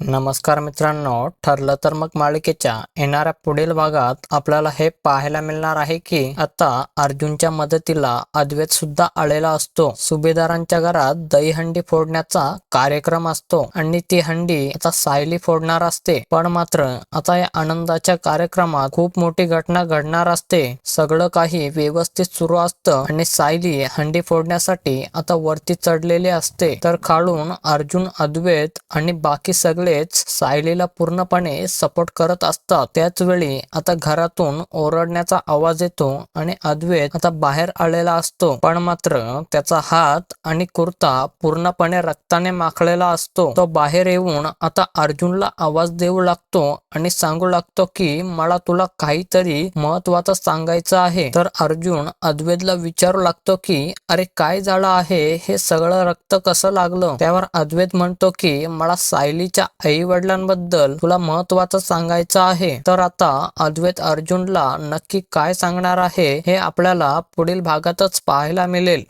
नमस्कार मित्रांनो ठरलं तर मग मालिकेच्या येणाऱ्या पुढील भागात आपल्याला हे पाहायला मिळणार आहे की आता अर्जुनच्या मदतीला अद्वैत सुद्धा आलेला असतो. सुभेदारांच्या घरात दहीहंडी फोडण्याचा कार्यक्रम असतो आणि ती हंडी आता सायली फोडणार असते. पण मात्र आता या आनंदाच्या कार्यक्रमात खूप मोठी घटना घडणार असते. सगळं काही व्यवस्थित सुरू असतं आणि सायली हंडी फोडण्यासाठी आता वरती चढलेली असते. तर खालून अर्जुन अद्वैत आणि बाकी सगळे सगळेच सायलीला पूर्णपणे सपोर्ट करत असतात. त्याच वेळी आता घरातून ओरडण्याचा आवाज येतो आणि अद्वैत आता बाहेर आलेला असतो. पण मात्र त्याचा हात आणि कुर्ता पूर्णपणे रक्ताने माखलेला असतो. तो बाहेर येऊन आता अर्जुनला आवाज देऊ लागतो आणि सांगू लागतो की मला तुला काहीतरी महत्वाचं सांगायचं आहे. तर अर्जुन अद्वैतला विचारू लागतो की अरे काय झालं आहे? हे सगळं रक्त कसं लागलं? त्यावर अद्वैत म्हणतो की मला सायलीच्या आई वडिलांबद्दल तुला महत्वाचं सांगायचं आहे तर आता अद्वैत अर्जुनला नक्की काय सांगणार आहे हे आपल्याला पुढील भागातच पाहायला मिळेल.